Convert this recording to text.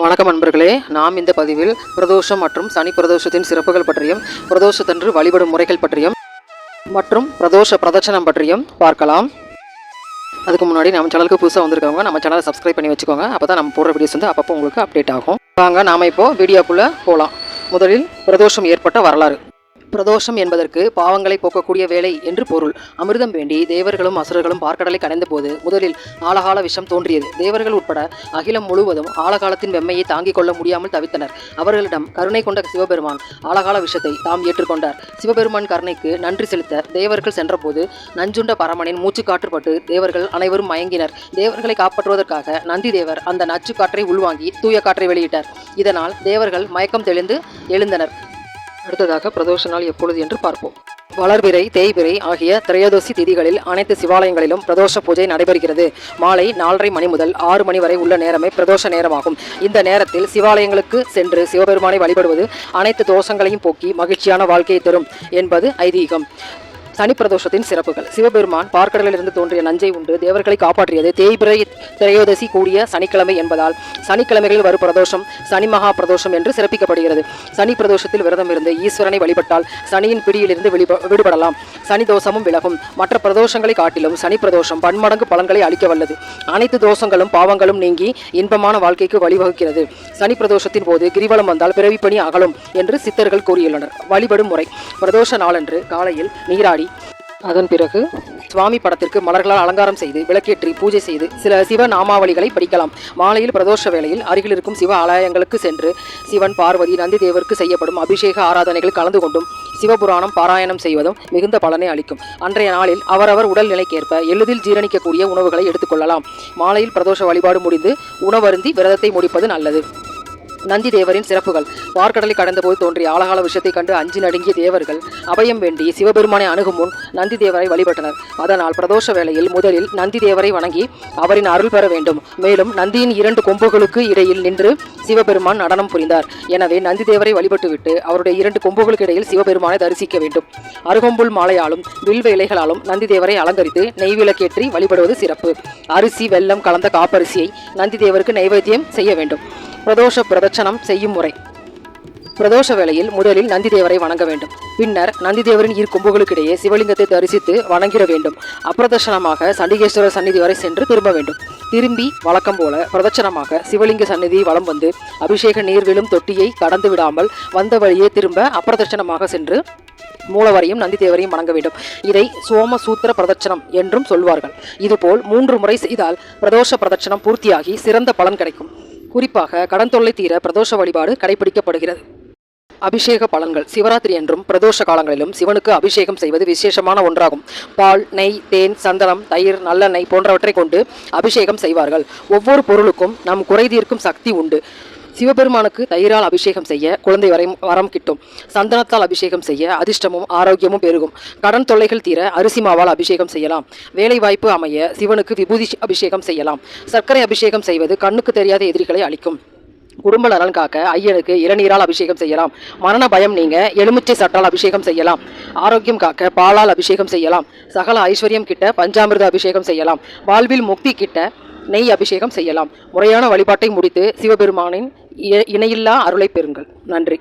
வணக்கம் நண்பர்களே. நாம் இந்த பதிவில் பிரதோஷம் மற்றும் சனி பிரதோஷத்தின் சிறப்புகள் பற்றியும் பிரதோஷத்தன்று வழிபடும் முறைகள் பற்றியும் மற்றும் பிரதோஷ பிரதட்சணம் பற்றியும் பார்க்கலாம். அதுக்கு முன்னாடி நம்ம சேனலுக்கு புதுசாக வந்திருக்கவங்க நம்ம சேனலை சப்ஸ்கிரைப் பண்ணி வச்சுக்கோங்க. அப்போ தான் நம்ம போடுற வீடியோஸ் வந்து அப்பப்போ உங்களுக்கு அப்டேட் ஆகும். வாங்க நாம் இப்போது வீடியோக்குள்ளே போகலாம் முதலில் பிரதோஷம் ஏற்பட்ட வரலாறு. பிரதோஷம் என்பதற்கு பாவங்களை போக்கக்கூடிய வேலை என்று பொருள். அமிர்தம் வேண்டி தேவர்களும் அசுரர்களும் பார்க்கடலை கடைந்த போது முதலில் ஆழகால விஷம் தோன்றியது. தேவர்கள் உட்பட அகிலம் முழுவதும் ஆலகாலத்தின் வெம்மையை தாங்கிக் கொள்ள முடியாமல் தவித்தனர். அவர்களிடம் கருணை கொண்ட சிவபெருமான் ஆலகால விஷத்தை தாம் ஏற்றுக்கொண்டார். சிவபெருமான் கருணைக்கு நன்றி செலுத்த தேவர்கள் சென்றபோது நஞ்சுண்ட பரமனின் மூச்சு காற்றுப்பட்டு தேவர்கள் அனைவரும் மயங்கினர். தேவர்களை காப்பாற்றுவதற்காக நந்தி தேவர் அந்த நச்சு காற்றை உள்வாங்கி தூய காற்றை வெளியிட்டார். இதனால் தேவர்கள் மயக்கம் தெளிந்து எழுந்தனர். அடுத்ததாக பிரதோஷ நாள் எப்பொழுது என்று பார்ப்போம். வளர்பிறை தேய்பிறை ஆகிய திரையோதசி திதிகளில் அனைத்து சிவாலயங்களிலும் பிரதோஷ பூஜை நடைபெறுகிறது. மாலை நாலரை மணி முதல் ஆறு மணி வரை உள்ள நேரமே பிரதோஷ நேரமாகும். இந்த நேரத்தில் சிவாலயங்களுக்கு சென்று சிவபெருமானை வழிபடுவது அனைத்து தோஷங்களையும் போக்கி மகிழ்ச்சியான வாழ்க்கையை தரும் என்பது ஐதீகம். சனி பிரதோஷத்தின் சிறப்புகள். சிவபெருமான் பார்க்கடலிலிருந்து தோன்றிய நஞ்சை உண்டு. தேவர்களை காப்பாற்றியது. தேய்பிரை திரையோதசி கூடிய சனிக்கிழமை என்பதால் சனிக்கிழமைகளில் வரும் பிரதோஷம் சனி மகா பிரதோஷம் என்று சிறப்பிக்கப்படுகிறது. சனி பிரதோஷத்தில் விரதம் இருந்து ஈஸ்வரனை வழிபட்டால் சனியின் பிடியிலிருந்து விடுபடலாம். சனி தோஷமும் விலகும். மற்ற பிரதோஷங்களை காட்டிலும் சனி பிரதோஷம் பன்மடங்கு பலன்களை அளிக்க வல்லது. அனைத்து தோஷங்களும் பாவங்களும் நீங்கி இன்பமான வாழ்க்கைக்கு வழிவகுக்கிறது. சனி பிரதோஷத்தின் போது கிரிவலம் வந்தால் பிறவிப்பணி அகலும் என்று சித்தர்கள் கூறியுள்ளனர். வழிபடும் முறை. பிரதோஷ நாளன்று காலையில் நீராடி அதன் பிறகு சுவாமி படத்திற்கு மலர்களால் அலங்காரம் செய்து விளக்கேற்றி பூஜை செய்து சில சிவ நாமாவளிகளை படிக்கலாம். மாலையில் பிரதோஷ வேளையில் அருகில் இருக்கும் சிவ ஆலயங்களுக்கு சென்று சிவன் பார்வதி நந்தி தேவருக்கு செய்யப்படும் அபிஷேக ஆராதனைகள் கலந்து கொண்டும் சிவபுராணம் பாராயணம் செய்வதும் மிகுந்த பலனை அளிக்கும். அன்றைய நாளில் அவரவர் உடல் நிலைக்கேற்ப எளிதில் ஜீரணிக்கக்கூடிய உணவுகளை எடுத்துக்கொள்ளலாம் மாலையில் பிரதோஷ வழிபாடு முடிந்து உணவருந்தி விரதத்தை முடிப்பது நல்லது. நந்தி தேவரின் சிறப்புகள் வார்க்கடலை கடந்தபோது தோன்றிய ஆழகால விஷயத்தை கண்டு அஞ்சு நடுங்கிய தேவர்கள் அபயம் வேண்டி சிவபெருமானை அணுகும் முன் நந்தி தேவரை வழிபட்டனர். அதனால் பிரதோஷ வேளையில் முதலில் நந்தி தேவரை வணங்கி அவரின் அருள் பெற வேண்டும். மேலும் நந்தியின் இரண்டு கொம்புகளுக்கு இடையில் நின்று சிவபெருமான் நடனம் புரிந்தார். எனவே நந்தி தேவரை வழிபட்டுவிட்டு அவருடைய இரண்டு கொம்புகளுக்கு இடையில் சிவபெருமானை தரிசிக்க வேண்டும். அருகம்புல் மாலையாலும் வில்வ இலைகளாலும் நந்தி தேவரை அலங்கரித்து நெய் விளக்கேற்றி வழிபடுவது சிறப்பு. அரிசி வெல்லம் கலந்த காப்பரிசியை நந்தி தேவருக்கு நைவேத்தியம் செய்ய வேண்டும். பிரதோஷ பிரதட்சணம் செய்யும் முறை. பிரதோஷ வேளையில் முதலில் நந்திதேவரை வணங்க வேண்டும். பின்னர் நந்திதேவரின் இரு கொம்புகளுக்கிடையே சிவலிங்கத்தை தரிசித்து வணங்கிட வேண்டும். அப்பிரதட்சணமாக சண்டிகேஸ்வரர் சந்நிதி வரை சென்று திரும்ப வேண்டும். திரும்பி வழக்கம் போல பிரதட்சணமாக சிவலிங்க சந்நிதி வலம் வந்து அபிஷேக நீர் விழும் தொட்டியை கடந்து விடாமல் வந்த வழியே திரும்ப அப்பிரதட்சணமாக சென்று மூலவரையும் நந்திதேவரையும் வணங்க வேண்டும். இதை சோமசூத்திர பிரதட்சணம் என்றும் சொல்வார்கள். இதுபோல் மூன்று முறை செய்தால் பிரதோஷ பிரதட்சணம் பூர்த்தியாகி சிறந்த பலன் கிடைக்கும். குறிப்பாக கடன் தொல்லை தீர பிரதோஷ வழிபாடு கடைபிடிக்கப்படுகிறது. அபிஷேக பலன்கள். சிவராத்திரி என்றும் பிரதோஷ காலங்களிலும் சிவனுக்கு அபிஷேகம் செய்வது விசேஷமான ஒன்றாகும். பால் நெய் தேன் சந்தனம் தயிர் நல்லெண்ணெய் போன்றவற்றை கொண்டு அபிஷேகம் செய்வார்கள். ஒவ்வொரு பொருளுக்கும் நம் குறை தீர்க்கும் சக்தி உண்டு. சிவபெருமானுக்கு தயிரால் அபிஷேகம் செய்ய குழந்தை வரை வரம் கிட்டும். சந்தனத்தால் அபிஷேகம் செய்ய அதிர்ஷ்டமும் ஆரோக்கியமும் பெருகும். கடன் தொல்லைகள் தீர அரிசி மாவால் அபிஷேகம் செய்யலாம். வேலை வாய்ப்பு அமைய சிவனுக்கு விபூதி அபிஷேகம் செய்யலாம். சர்க்கரை அபிஷேகம் செய்வது கண்ணுக்கு தெரியாத எதிரிகளை அளிக்கும் குடும்ப நலன் காக்க ஐயனுக்கு இளநீரால் அபிஷேகம் செய்யலாம். மரண பயம் நீங்க எலுமிச்சை சட்டால் அபிஷேகம் செய்யலாம். ஆரோக்கியம் காக்க பாலால் அபிஷேகம் செய்யலாம். சகல ஐஸ்வர்யம் கிட்ட பஞ்சாமிர்த அபிஷேகம் செய்யலாம். வாழ்வில் முக்தி கிட்ட நெய் அபிஷேகம் செய்யலாம். முறையான வழிபாட்டை முடித்து சிவபெருமானின் இணையில்லா அருளை பெறுங்கள். நன்றி.